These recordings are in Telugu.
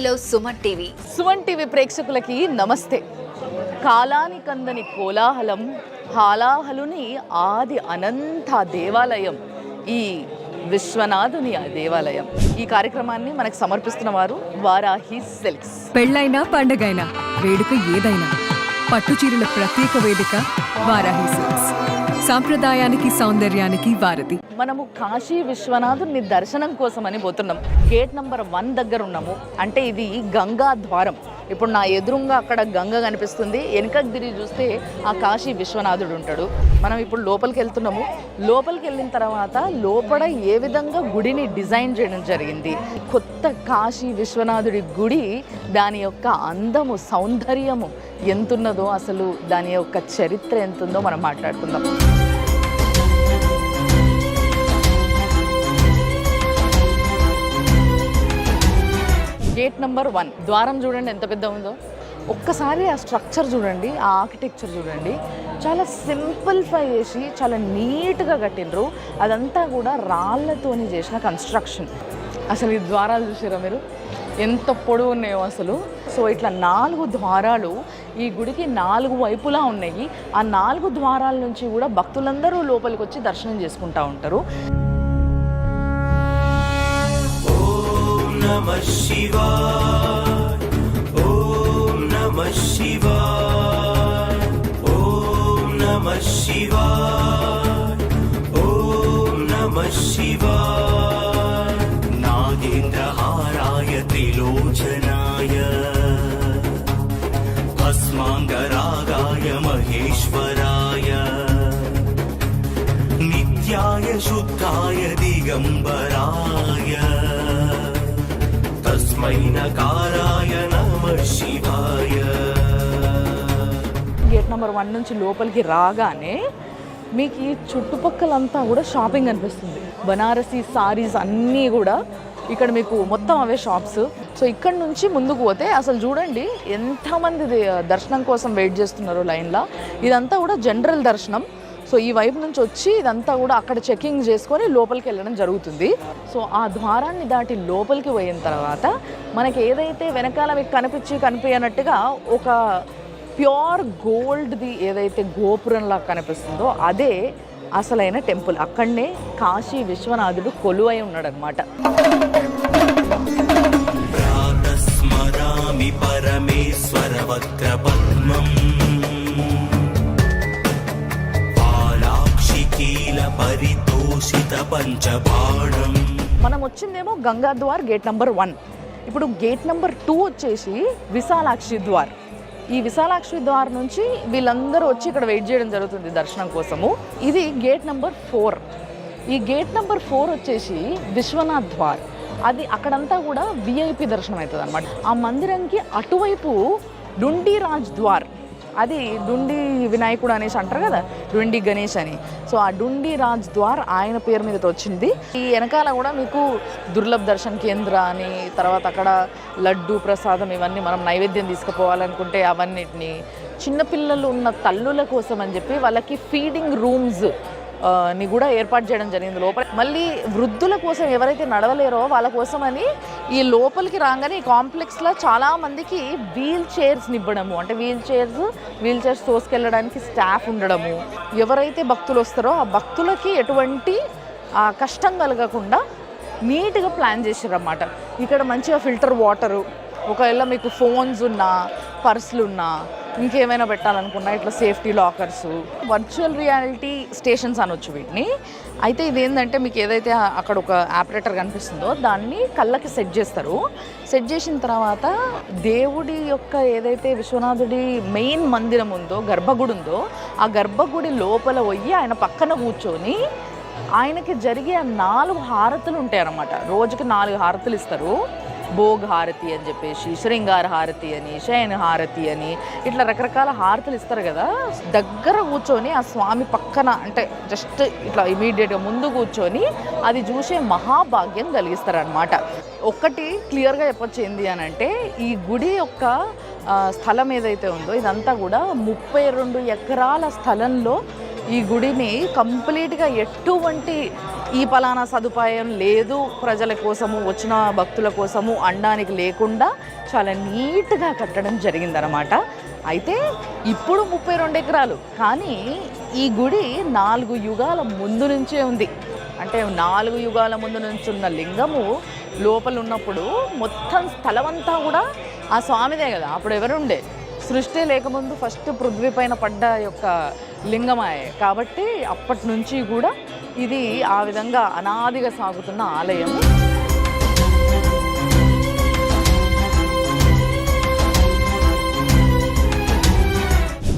కాశీలో సుమన్ టీవీ. సుమన్ టీవీ ప్రేక్షకులకి నమస్తే. కాలానికందని కోలాహలం హాలాహలుని ఆది అనంత దేవాలయం ఈ విశ్వనాథుని ఆ దేవాలయం. ఈ కార్యక్రమాన్ని మనకు సమర్పిస్తున్న వారు వారాహి సిల్క్స్. పెళ్ళైనా పండగైనా వేడుక ఏదైనా పట్టు చీరల ప్రత్యేక వేదిక వారాహి సిల్క్స్. సాంప్రదాయానికి సౌందర్యానికి వారధి. మనము కాశీ విశ్వనాథుని దర్శనం కోసమని పోతున్నాం. గేట్ నంబర్ వన్ దగ్గర ఉన్నాము. అంటే ఇది గంగా ద్వారం. ఇప్పుడు నా ఎదురుగా అక్కడ గంగ కనిపిస్తుంది. వెనకకు తిరిగి చూస్తే ఆ కాశీ విశ్వనాథుడు ఉంటాడు. మనం ఇప్పుడు లోపలికి వెళ్తున్నాము. లోపలికి వెళ్ళిన తర్వాత లోపల ఏ విధంగా గుడిని డిజైన్ చేయడం జరిగింది? కొత్త కాశీ విశ్వనాథుడి గుడి దాని యొక్క అందము సౌందర్యము ఎంతున్నదో అసలు దాని యొక్క చరిత్ర ఎంతుందో మనం మాట్లాడుకుందాం. గేట్ నెంబర్ వన్ ద్వారం చూడండి ఎంత పెద్ద ఉందో. ఒక్కసారి ఆ స్ట్రక్చర్ చూడండి ఆ ఆర్కిటెక్చర్ చూడండి. చాలా సింప్లిఫై చేసి చాలా నీట్గా కట్టినరు అదంతా కూడా రాళ్ళతోని చేసిన కన్స్ట్రక్షన్ అసలు ఈ ద్వారాలు చూసారా మీరు? ఎంత పొడవు ఉన్నాయో అసలు. సో ఇట్లా నాలుగు ద్వారాలు ఈ గుడికి నాలుగు వైపులా ఉన్నాయి. ఆ నాలుగు ద్వారాల నుంచి కూడా భక్తులందరూ లోపలికి వచ్చి దర్శనం చేసుకుంటూ ఉంటారు. ॐ नमः शिवाय। ॐ नमः शिवाय। ॐ नमः शिवाय। नागेन्द्रहाराय त्रिलोचनाय। भस्माङ्गरागाय महेश्वराय। नित्याय शुद्धाय दिगम्बराय గేట్ నెంబర్ వన్ నుంచి లోపలికి రాగానే మీకు ఈ చుట్టుపక్కలంతా కూడా షాపింగ్ అనిపిస్తుంది. బనారసీ సారీస్ అన్నీ కూడా ఇక్కడ మీకు మొత్తం అవే షాప్స్ సో ఇక్కడ నుంచి ముందుకు పోతే అసలు చూడండి ఎంతమంది దర్శనం కోసం వెయిట్ చేస్తున్నారు లైన్లో ఇదంతా కూడా జనరల్ దర్శనం. సో ఈ వైపు నుంచి వచ్చి ఇదంతా కూడా అక్కడ చెకింగ్ చేసుకొని లోపలికి వెళ్ళడం జరుగుతుంది. సో ఆ ద్వారాన్ని దాటి లోపలికి పోయిన తర్వాత మనకి ఏదైతే వెనకాల మీకు కనిపించి కనిపించినట్టుగా ఒక ప్యూర్ గోల్డ్ది ఏదైతే గోపురంలా కనిపిస్తుందో అదే అసలైన టెంపుల్. అక్కడనే కాశీ విశ్వనాథుడు కొలువై ఉన్నాడనమాట పరమేశ్వర వక్ర మనం వచ్చిందేమో Ganga Dwar gate number one. ఇప్పుడు గేట్ నెంబర్ టూ వచ్చేసి విశాలాక్షి ద్వార్. ఈ విశాలాక్షి ద్వార్ నుంచి వీళ్ళందరూ వచ్చి ఇక్కడ వెయిట్ చేయడం జరుగుతుంది దర్శనం కోసము. ఇది గేట్ నెంబర్ ఫోర్. ఈ గేట్ నెంబర్ ఫోర్ వచ్చేసి విశ్వనాథ్ ద్వార్. అది అక్కడంతా కూడా విఐపి దర్శనం అవుతుంది అనమాట ఆ మందిరంకి అటువైపు డుండి రాజ్ ద్వార్. అది డుండి వినాయకుడు అనేసి అంటారు కదా డుండి గణేష్ అని. సో ఆ డుండి రాజ్ ద్వార్ ఆయన పేరు మీద వచ్చింది. ఈ వెనకాల కూడా మీకు దుర్లభ దర్శన్ కేంద్ర అని తర్వాత అక్కడ లడ్డు ప్రసాదం ఇవన్నీ మనం నైవేద్యం తీసుకుపోవాలనుకుంటే అవన్నిటిని చిన్నపిల్లలు ఉన్న తల్లుల కోసం అని చెప్పి వాళ్ళకి ఫీడింగ్ రూమ్స్ ని కూడా ఏర్పాటు చేయడం జరిగింది లోపల. మళ్ళీ వృద్ధుల కోసం ఎవరైతే నడవలేరో వాళ్ళ కోసం అని ఈ లోపలికి రాగానే ఈ కాంప్లెక్స్లో చాలామందికి వీల్ చైర్స్ని ఇవ్వడము. అంటే వీల్ చైర్స్ వీల్ చైర్స్ తోసుకెళ్ళడానికి స్టాఫ్ ఉండడము. ఎవరైతే భక్తులు వస్తారో ఆ భక్తులకి ఎటువంటి కష్టం కలగకుండా నీట్గా ప్లాన్ చేశారన్నమాట. ఇక్కడ మంచిగా ఫిల్టర్ వాటరు ఒకవేళ మీకు ఫోన్స్ ఉన్నా పర్సులు ఉన్నా ఇంకేమైనా పెట్టాలనుకున్నా? ఇట్లా safety lockers virtual reality stations అనొచ్చు వీటిని. అయితే ఇదేంటంటే మీకు ఏదైతే అక్కడ ఒక ఆపరేటర్ కనిపిస్తుందో దాన్ని కళ్ళకి సెట్ చేస్తారు. సెట్ చేసిన తర్వాత దేవుడి యొక్క ఏదైతే విశ్వనాథుడి మెయిన్ మందిరం ఉందో గర్భగుడి ఉందో ఆ గర్భగుడి లోపల పోయి ఆయన పక్కన కూర్చొని ఆయనకి జరిగే నాలుగు హారతులు ఉంటాయి అన్నమాట రోజుకి నాలుగు హారతులు ఇస్తారు. భోగ్ హారతి అని చెప్పేసి శృంగార హారతి అని శయన హారతి అని ఇట్లా రకరకాల హారతులు ఇస్తారు కదా. దగ్గర కూర్చొని ఆ స్వామి పక్కన అంటే జస్ట్ ఇట్లా ఇమీడియట్గా ముందు కూర్చొని అది చూసే మహాభాగ్యం కలిగిస్తారనమాట ఒక్కటి క్లియర్గా చెప్పొచ్చు ఏంది అని అంటే ఈ గుడి యొక్క స్థలం ఏదైతే ఉందో ఇదంతా కూడా ముప్పై రెండు ఎకరాల స్థలంలో ఈ గుడిని కంప్లీట్గా ఎటువంటి ఈ పలానా సదుపాయం లేదు. ప్రజల కోసము వచ్చిన భక్తుల కోసము అనడానికి లేకుండా చాలా నీట్గా కట్టడం జరిగిందనమాట అయితే ఇప్పుడు ముప్పై రెండు ఎకరాలు. కానీ ఈ గుడి నాలుగు యుగాల ముందు నుంచే ఉంది. అంటే నాలుగు యుగాల ముందు నుంచి ఉన్న లింగము లోపల ఉన్నప్పుడు మొత్తం స్థలమంతా కూడా ఆ స్వామిదే కదా. అప్పుడు ఎవరుండే? సృష్టి లేకముందు ఫస్ట్ పృథ్వీ పైన పడ్డ యొక్క లింగమాయే. కాబట్టి అప్పటి నుంచి కూడా ఇది ఆ విధంగా అనాదిగా సాగుతున్న ఆలయం.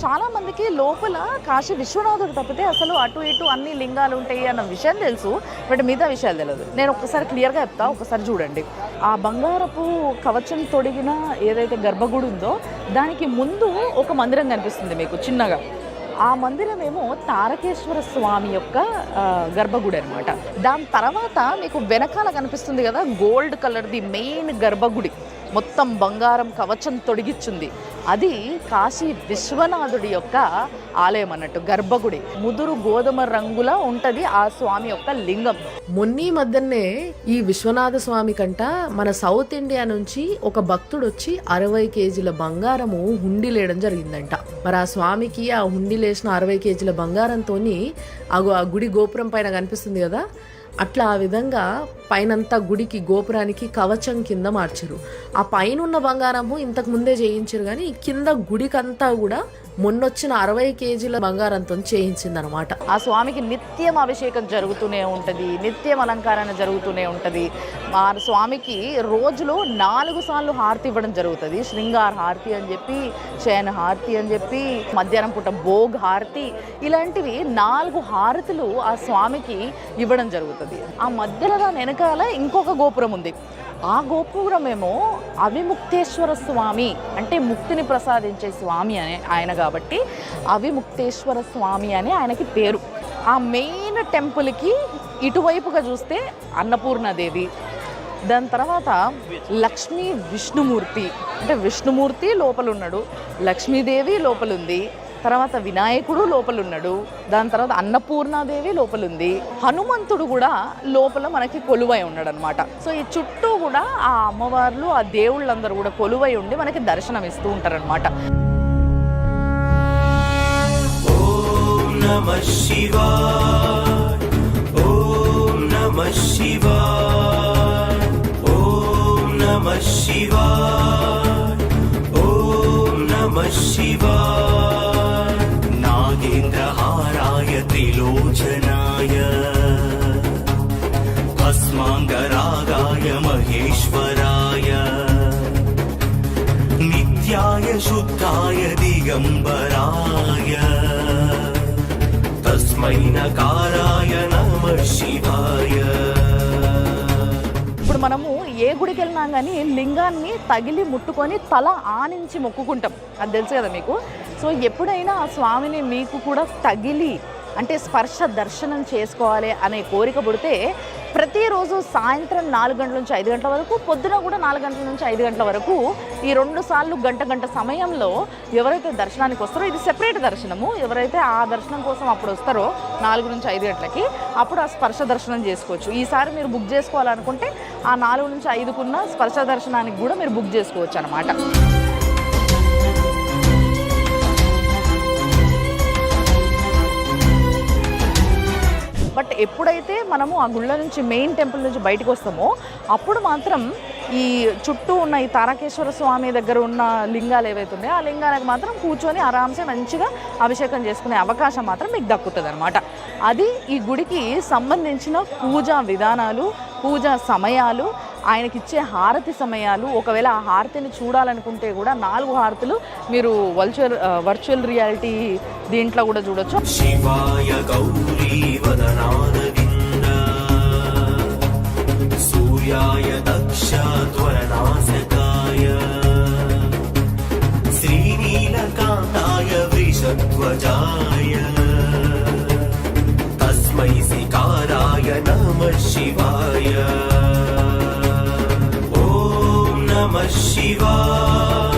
చాలామందికి లోపల కాశీ విశ్వనాథుడు తప్పితే అసలు అటు ఇటు అన్ని లింగాలు ఉంటాయి అన్న విషయం తెలుసు బట్ మిగతా విషయాలు తెలియదు నేను ఒకసారి క్లియర్గా చెప్తా ఒకసారి చూడండి. ఆ బంగారపు కవచం తొడిగిన ఏదైతే గర్భగుడి ఉందో దానికి ముందు ఒక మందిరం కనిపిస్తుంది మీకు చిన్నగా. ఆ మందిరం తారకేశ్వర స్వామి యొక్క గర్భగుడి అనమాట దాని తర్వాత మీకు వెనకాల కనిపిస్తుంది కదా గోల్డ్ కలర్ది మెయిన్ గర్భగుడి. మొత్తం బంగారం కవచం తొడిగిచ్చుంది. అది కాశీ విశ్వనాథుడి యొక్క ఆలయం అన్నట్టు గర్భగుడి. ముదురు గోధుమ రంగులా ఉంటది ఆ స్వామి యొక్క లింగం. మొన్నీ మధ్యనే ఈ విశ్వనాథ స్వామి కంట మన సౌత్ ఇండియా నుంచి ఒక భక్తుడు వచ్చి అరవై కేజీల బంగారము హుండిలేయడం జరిగిందంట. మరి ఆ స్వామికి ఆ హుండిలేసిన అరవై కేజీల బంగారంతో ఆ గుడి గోపురం పైన కనిపిస్తుంది కదా అట్లా ఆ విధంగా పైనంతా గుడికి గోపురానికి కవచం కింద మార్చరు. ఆ పైన ఉన్న బంగారము ఇంతకు ముందే చేయించరు కానీ కింద గుడికంతా కూడా మొన్నొచ్చిన అరవై కేజీల బంగారంతో చేయించిందనమాట ఆ స్వామికి నిత్యం అభిషేకం జరుగుతూనే ఉంటుంది నిత్యం అలంకరణ జరుగుతూనే ఉంటుంది. ఆ స్వామికి రోజులో నాలుగు సార్లు హారతి ఇవ్వడం జరుగుతుంది. శృంగార హారతి అని చెప్పి శయన హారతి అని చెప్పి మధ్యాహ్నం పూట భోగ్ హారతి ఇలాంటివి నాలుగు హారతులు ఆ స్వామికి ఇవ్వడం జరుగుతుంది. ఆ మధ్యలో దాని వెనకాల ఇంకొక గోపురం ఉంది. ఆ గోపురం ఏమో అవిముక్తేశ్వర స్వామి అంటే ముక్తిని ప్రసాదించే స్వామి అనే ఆయన కాబట్టి అవిముక్తేశ్వర స్వామి అని ఆయనకి పేరు. ఆ మెయిన్ టెంపుల్కి ఇటువైపుగా చూస్తే అన్నపూర్ణదేవి దాని తర్వాత లక్ష్మీ విష్ణుమూర్తి అంటే విష్ణుమూర్తి లోపల ఉన్నాడు లక్ష్మీదేవి లోపలుంది తర్వాత వినాయకుడు లోపలున్నాడు. దాని తర్వాత అన్నపూర్ణాదేవి లోపలుంది. హనుమంతుడు కూడా లోపల మనకి కొలువై ఉన్నాడు అనమాట సో ఈ చుట్టూ కూడా ఆ అమ్మవార్లు ఆ దేవుళ్ళందరూ కూడా కొలువై ఉండి మనకి దర్శనం ఇస్తూ ఉంటారనమాట అనమాట శివా నమ శివా ఇప్పుడు మనము ఏ గుడికి వెళ్ళినా కానీ లింగాన్ని తగిలి ముట్టుకొని తల ఆనించి మొక్కుకుంటాం. అది తెలుసు కదా మీకు? సో ఎప్పుడైనా ఆ స్వామిని మీకు కూడా తగిలి అంటే స్పర్శ దర్శనం చేసుకోవాలి అనే కోరిక పుడితే ప్రతిరోజు సాయంత్రం నాలుగు గంటల నుంచి ఐదు గంటల వరకు పొద్దున కూడా నాలుగు గంటల నుంచి ఐదు గంటల వరకు ఈ రెండు సార్లు గంట గంట సమయంలో ఎవరైతే దర్శనానికి వస్తారో ఇది సెపరేట్ దర్శనము. ఎవరైతే ఆ దర్శనం కోసం అప్పుడు వస్తారో నాలుగు నుంచి ఐదు గంటలకి అప్పుడు ఆ స్పర్శ దర్శనం చేసుకోవచ్చు. ఈసారి మీరు బుక్ చేసుకోవాలనుకుంటే ఆ నాలుగు నుంచి ఐదుకున్న స్పర్శ దర్శనానికి కూడా మీరు బుక్ చేసుకోవచ్చు అనమాట బట్ ఎప్పుడైతే మనము ఆ గుళ్ళ నుంచి మెయిన్ టెంపుల్ నుంచి బయటకు వస్తామో అప్పుడు మాత్రం ఈ చుట్టూ ఉన్న ఈ తారకేశ్వర స్వామి దగ్గర ఉన్న లింగాలు ఏవైతే ఉన్నాయో ఆ లింగాలకు మాత్రం కూర్చొని ఆరామ్సే మంచిగా అభిషేకం చేసుకునే అవకాశం మాత్రం మీకు దక్కుతుంది అనమాట అది ఈ గుడికి సంబంధించిన పూజా విధానాలు పూజా సమయాలు ఆయనకిచ్చే హారతి సమయాలు ఒకవేళ ఆ హారతిని చూడాలనుకుంటే కూడా నాలుగు హారతులు మీరు వర్చువల్ వర్చువల్ రియాలిటీ దీంట్లో కూడా చూడొచ్చు. गौरीवदनारविन्द सूर्याय दक्षात्वरनाशकाय श्रीनीलकान्ताय वृषध्वजाय। तस्मै सिकाराय नमः शिवाय। ॐ नमः शिवाय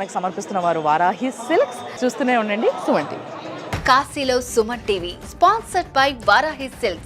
మనకు సమర్పిస్తున్న వారు వారాహి సిల్క్స్. చూస్తూనే ఉండండి. సువంటి కాశీలో Suman TV sponsored by Varahi silks.